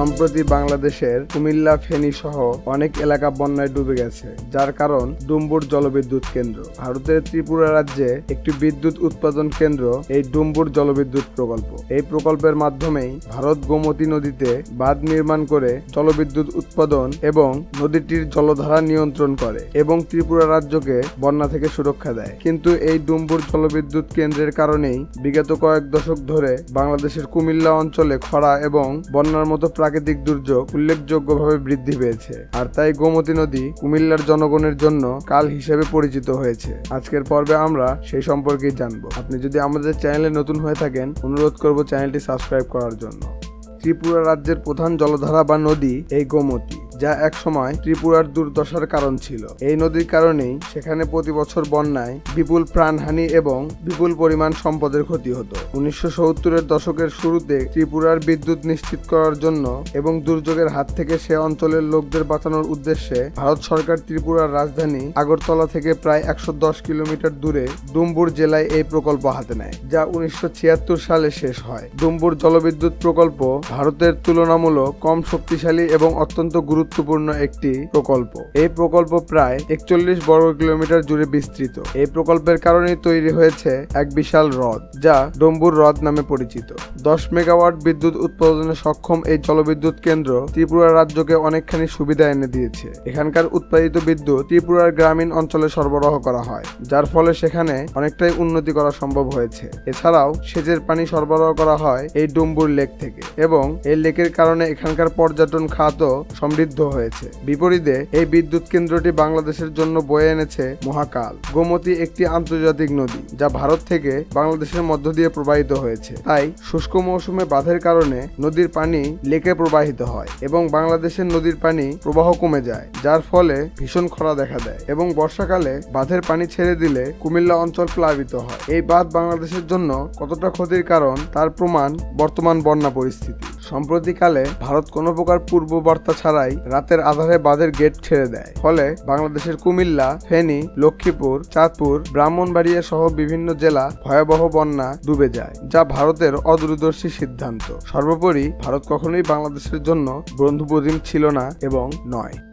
সম্প্রতি বাংলাদেশের কুমিল্লা ফেনী সহ অনেক এলাকা বন্যায় ডুবে গেছে, যার কারণ ডুম্বুর জলবিদ্যুৎ কেন্দ্র। ভারতের ত্রিপুরা রাজ্যে একটি বিদ্যুৎ উৎপাদন কেন্দ্র, এই ডুম্বুর জলবিদ্যুৎ প্রকল্প। এই প্রকল্পের মাধ্যমেই ভারত গোমতী নদীতে বাঁধ নির্মাণ করে জলবিদ্যুৎ উৎপাদন এবং নদীটির জলধারা নিয়ন্ত্রণ করে এবং ত্রিপুরা রাজ্যকে বন্যা থেকে সুরক্ষা দেয়। কিন্তু এই ডুম্বুর জলবিদ্যুৎ কেন্দ্রের কারণেই বিগত কয়েক দশক ধরে বাংলাদেশের কুমিল্লা অঞ্চলে খরা এবং বন্যার মতো প্রাকৃতিক দুর্যোগ উল্লেখযোগ্যভাবে বৃদ্ধি পেয়েছে। আর তাই গোমতী নদী কুমিল্লার জনগণের জন্য কাল হিসেবে পরিচিত হয়েছে। আজকের পর্বে আমরা সেই সম্পর্কেই জানব। আপনি যদি আমাদের চ্যানেলে নতুন হয়ে থাকেন, অনুরোধ করব চ্যানেলটি সাবস্ক্রাইব করার জন্য। ত্রিপুরা রাজ্যের প্রধান জলধারা বা নদী এই গোমতী। যা একসময় ত্রিপুরার দুর্দশার কারণ ছিল। এই নদীর কারণেই সেখানে প্রতি বছর বন্যায় বিপুল প্রাণহানি এবং বিপুল পরিমাণ সম্পদের ক্ষতি হতো। উনিশশো সত্তরের দশকের শুরুতে ত্রিপুরার বিদ্যুৎ নিশ্চিত করার জন্য এবং দুর্যোগের হাত থেকে সে অঞ্চলের লোকদের বাঁচানোর উদ্দেশ্যে ভারত সরকার ত্রিপুরার রাজধানী আগরতলা থেকে প্রায় একশো দশ কিলোমিটার দূরে ডুম্বুর জেলায় এই প্রকল্প হাতে নেয়, যা উনিশশো ছিয়াত্তর সালে শেষ হয়। ডুম্বুর জলবিদ্যুৎ প্রকল্প ভারতের তুলনামূলক কম শক্তিশালী এবং অত্যন্ত গুরুত্বপূর্ণ একটি প্রকল্প। এই প্রকল্প প্রায় একচল্লিশ বর্গ কিলোমিটার জুড়ে বিস্তৃত। এই প্রকল্পের কারণেই তৈরি হয়েছে এক বিশাল হ্রদ, যা ডম্বুর হ্রদ নামে পরিচিত। দশ মেগাওয়াট বিদ্যুৎ উৎপাদনে সক্ষম এই জলবিদ্যুৎ কেন্দ্র ত্রিপুরা রাজ্যকে অনেকখানি সুবিধা এনে দিয়েছে। এখানকার উৎপাদিত বিদ্যুৎ ত্রিপুরার গ্রামীণ অঞ্চলে সরবরাহ করা হয়, যার ফলে সেখানে অনেকটাই উন্নতি করা সম্ভব হয়েছে। এছাড়াও সেচের পানি সরবরাহ করা হয় এই ডুম্বুর লেক থেকে এবং এই লেকের কারণে এখানকার পর্যটন খাতও সমৃদ্ধ হয়েছে। বিপরীতে, এই বিদ্যুৎ কেন্দ্রটি বাংলাদেশের জন্য বয়ে এনেছে মহাকাল। গোমতী একটি আন্তর্জাতিক নদী, যা ভারত থেকে বাংলাদেশের মধ্য দিয়ে প্রবাহিত হয়েছে। তাই শুষ্ক মৌসুমে বাঁধের কারণে নদীর পানি লেকে প্রবাহিত হয় এবং বাংলাদেশের নদীর পানি প্রবাহ কমে যায়, যার ফলে ভীষণ খরা দেখা দেয় এবং বর্ষাকালে বাঁধের পানি ছেড়ে দিলে কুমিল্লা অঞ্চল প্লাবিত হয়। এই বাঁধ বাংলাদেশের জন্য কতটা ক্ষতির কারণ তার প্রমাণ বর্তমান বন্যা পরিস্থিতি। সম্প্রতিকালে ভারত কোনো প্রকার পূর্ব বার্তা ছাড়াই রাতের আধারে বাঁধের গেট ছেড়ে দেয়। ফলে বাংলাদেশের কুমিল্লা, ফেনী, লক্ষ্মীপুর, চাঁদপুর, ব্রাহ্মণবাড়িয়া সহ বিভিন্ন জেলা ভয়াবহ বন্যা ডুবে যায়, যা ভারতের অদূরদর্শী সিদ্ধান্ত। সর্বোপরি ভারত কখনোই বাংলাদেশের জন্য বন্ধুপ্রতিম ছিল না এবং নয়।